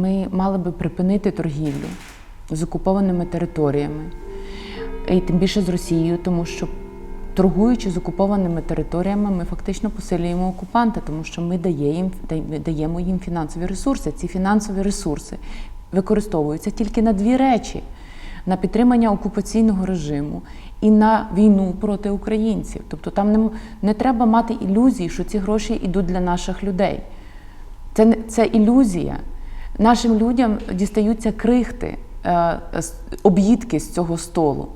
ми мали би припинити торгівлю з окупованими територіями, і тим більше з Росією, тому що торгуючи з окупованими територіями, ми фактично посилюємо окупанта, тому що ми дає їм, даємо їм фінансові ресурси. Ці фінансові ресурси використовуються тільки на дві речі: на підтримання окупаційного режиму і на війну проти українців. Тобто там не, не треба мати ілюзії, що ці гроші йдуть для наших людей. Це, це ілюзія. Нашим людям дістаються крихти, е, об'їдки з цього столу.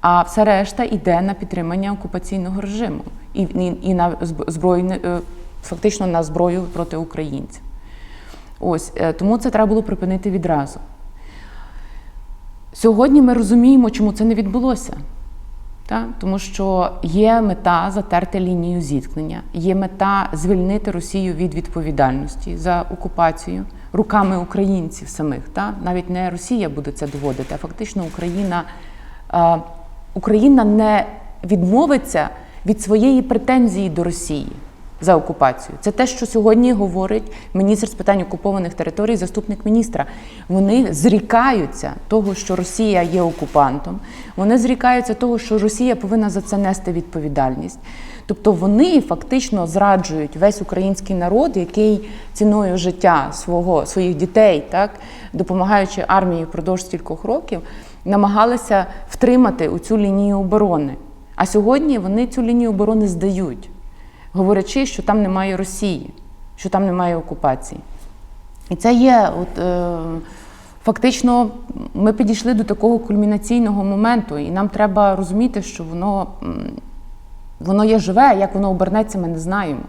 А все решта йде на підтримання окупаційного режиму і, і, і на зб- збройне, е, фактично на зброю проти українців. Ось е, тому це треба було припинити відразу. Сьогодні ми розуміємо, чому це не відбулося. Та? Тому що є мета затерти лінію зіткнення, є мета звільнити Росію від відповідальності за окупацію руками українців самих. Та? Навіть не Росія буде це доводити, а фактично Україна, Україна не відмовиться від своєї претензії до Росії за окупацію. Це те, що сьогодні говорить міністр з питань окупованих територій, заступник міністра. Вони зрікаються того, що Росія є окупантом. Вони зрікаються того, що Росія повинна за це нести відповідальність. Тобто вони фактично зраджують весь український народ, який ціною життя свого своїх дітей, так допомагаючи армії впродовж стількох років, намагалися втримати у цю лінію оборони. А сьогодні вони цю лінію оборони здають говорячи, що там немає Росії, що там немає окупації. І це є, от, е, фактично, ми підійшли до такого кульмінаційного моменту, і нам треба розуміти, що воно, воно є живе, як воно обернеться, ми не знаємо.